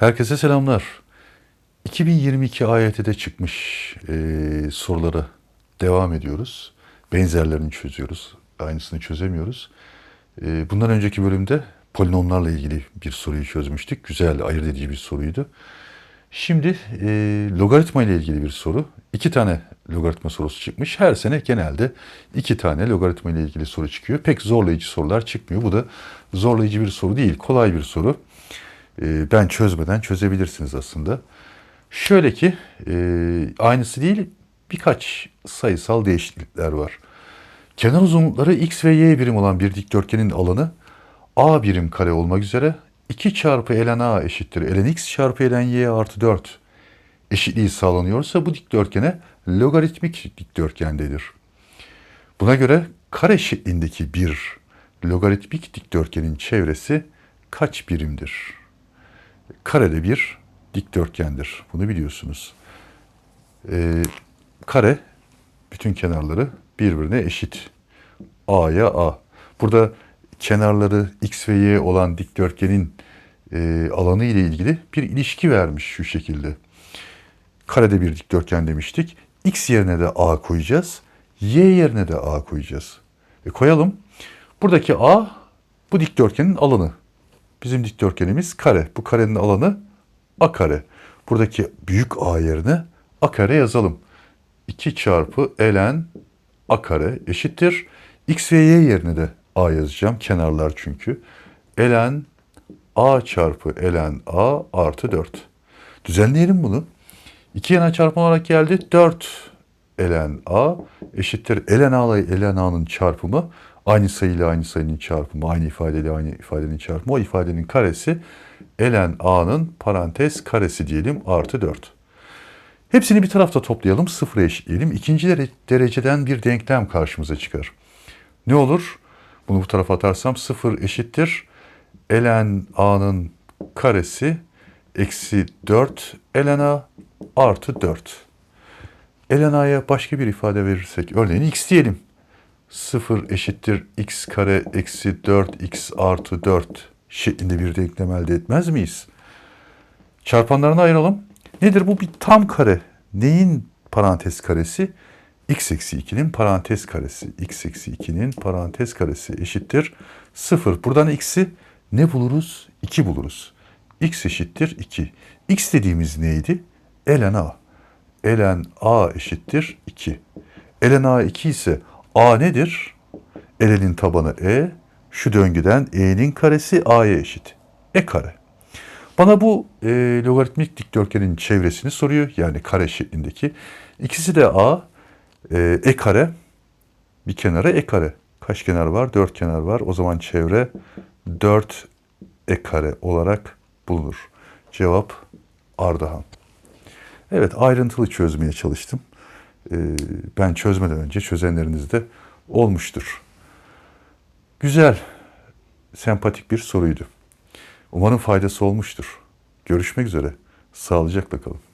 Herkese selamlar. 2022 AYT'de çıkmış e, sorulara devam ediyoruz. Benzerlerini çözüyoruz. Aynısını çözemiyoruz. E, bundan önceki bölümde polinomlarla ilgili bir soruyu çözmüştük. Güzel, ayırt edici bir soruydu. Şimdi e, logaritma ile ilgili bir soru. İki tane logaritma sorusu çıkmış. Her sene genelde iki tane logaritma ile ilgili soru çıkıyor. Pek zorlayıcı sorular çıkmıyor. Bu da zorlayıcı bir soru değil, kolay bir soru. E, ben çözmeden çözebilirsiniz aslında. Şöyle ki e, aynısı değil birkaç sayısal değişiklikler var. Kenar uzunlukları x ve y birim olan bir dikdörtgenin alanı a birim kare olmak üzere 2 çarpı ln a eşittir ln x çarpı ln y artı 4 eşitliği sağlanıyorsa bu dikdörtgene logaritmik dikdörtgendedir. Buna göre kare şeklindeki bir logaritmik dikdörtgenin çevresi kaç birimdir? Karede bir dikdörtgendir. Bunu biliyorsunuz. Ee, kare bütün kenarları birbirine eşit. A'ya A. Burada kenarları x ve y olan dikdörtgenin e, alanı ile ilgili bir ilişki vermiş şu şekilde. Karede bir dikdörtgen demiştik. X yerine de A koyacağız. Y yerine de A koyacağız. E koyalım. Buradaki A bu dikdörtgenin alanı. Bizim dikdörtgenimiz kare. Bu karenin alanı A kare. Buradaki büyük A yerine A kare yazalım. 2 çarpı ln A kare eşittir. X ve Y yerine de A yazacağım. Kenarlar çünkü. ln A çarpı ln A artı 4. Düzenleyelim bunu. İki yana çarpma olarak geldi. 4 ln A eşittir. ln A ile ln A'nın çarpımı aynı sayı ile aynı sayının çarpımı, aynı ifadeyle aynı ifadenin çarpımı. O ifadenin karesi ln A'nın parantez karesi diyelim artı 4. Hepsini bir tarafta toplayalım, sıfıra eşitleyelim. İkinci dere- dereceden bir denklem karşımıza çıkar. Ne olur? Bunu bu tarafa atarsam sıfır eşittir. ln A'nın karesi eksi 4 ln A artı 4. ln A'ya başka bir ifade verirsek, örneğin x diyelim. 0 eşittir x kare eksi 4x artı 4 şeklinde bir denklem elde etmez miyiz? Çarpanlarını ayıralım. Nedir bu? Bir tam kare. Neyin parantez karesi? x eksi 2'nin parantez karesi. x eksi 2'nin parantez karesi eşittir 0. Buradan x'i ne buluruz? 2 buluruz. x eşittir 2. x dediğimiz neydi? ln a. ln a eşittir 2. ln a 2 ise a nedir? ln'in tabanı e. Şu döngüden e'nin karesi a'ya eşit. e kare. Bana bu e, logaritmik dikdörtgenin çevresini soruyor. Yani kare şeklindeki. İkisi de a. E, e kare. Bir kenara e kare. Kaç kenar var? Dört kenar var. O zaman çevre 4 e kare olarak bulunur. Cevap Ardahan. Evet ayrıntılı çözmeye çalıştım. E, ben çözmeden önce çözenleriniz de olmuştur. Güzel, sempatik bir soruydu. Umarım faydası olmuştur. Görüşmek üzere. Sağlıcakla kalın.